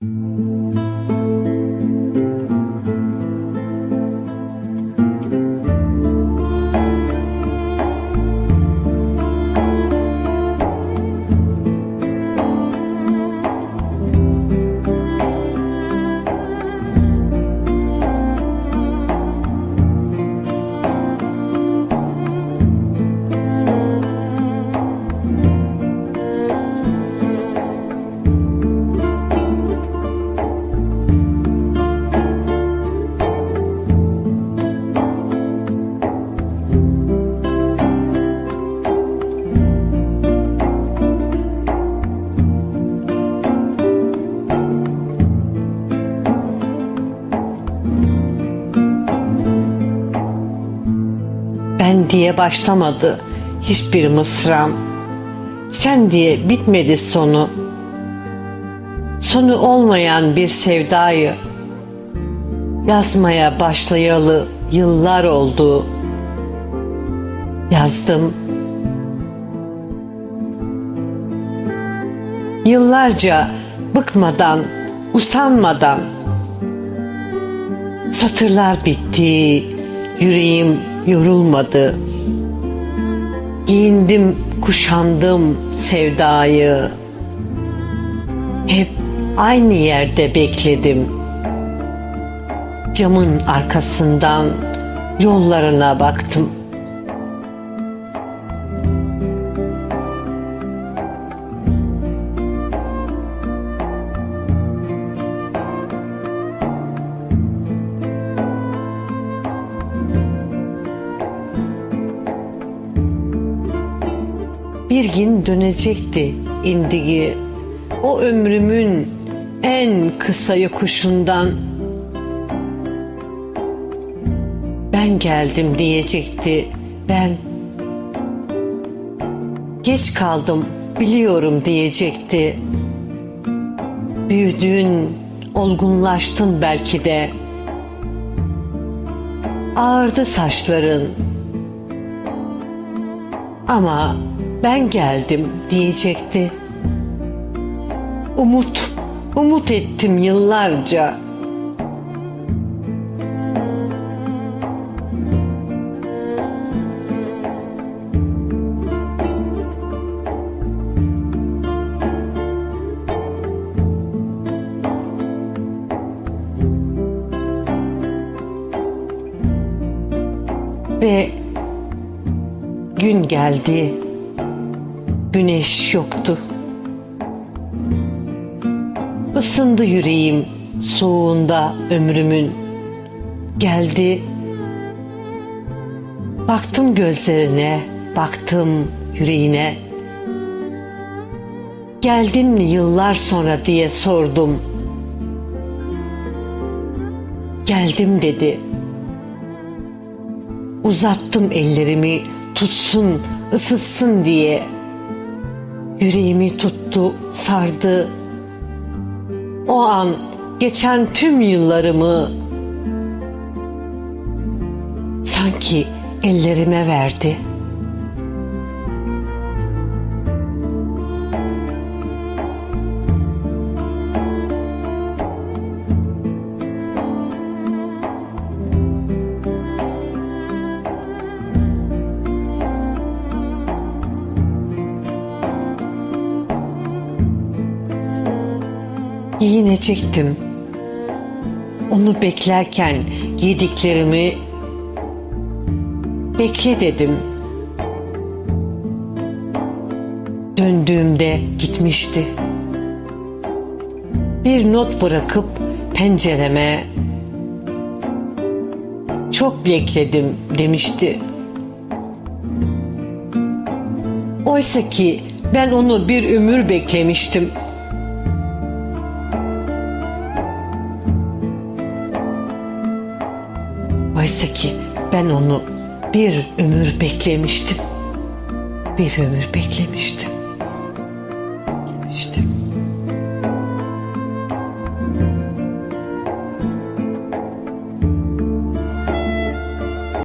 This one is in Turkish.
Ben diye başlamadı hiçbir mısram. Sen diye bitmedi sonu. Sonu olmayan bir sevdayı yazmaya başlayalı yıllar oldu. Yazdım. Yıllarca bıkmadan, usanmadan Satırlar bitti, yüreğim yorulmadı. Giyindim, kuşandım sevdayı. Hep aynı yerde bekledim. Camın arkasından yollarına baktım. Bir gün dönecekti indiği o ömrümün en kısa yokuşundan. Ben geldim diyecekti. Ben geç kaldım biliyorum diyecekti. Büyüdün olgunlaştın belki de. Ağırdı saçların. Ama ben geldim diyecekti. Umut, umut ettim yıllarca. Ve gün geldi güneş yoktu. Isındı yüreğim soğuğunda ömrümün. Geldi. Baktım gözlerine, baktım yüreğine. Geldin mi yıllar sonra diye sordum. Geldim dedi. Uzattım ellerimi tutsun, ısıtsın diye. Yüreğimi tuttu, sardı. O an geçen tüm yıllarımı sanki ellerime verdi. Giyinecektim. Onu beklerken yediklerimi bekle dedim. Döndüğümde gitmişti. Bir not bırakıp pencereme çok bekledim demişti. Oysa ki ben onu bir ömür beklemiştim. Oysa ki ben onu bir ömür beklemiştim. Bir ömür beklemiştim. Beklemiştim.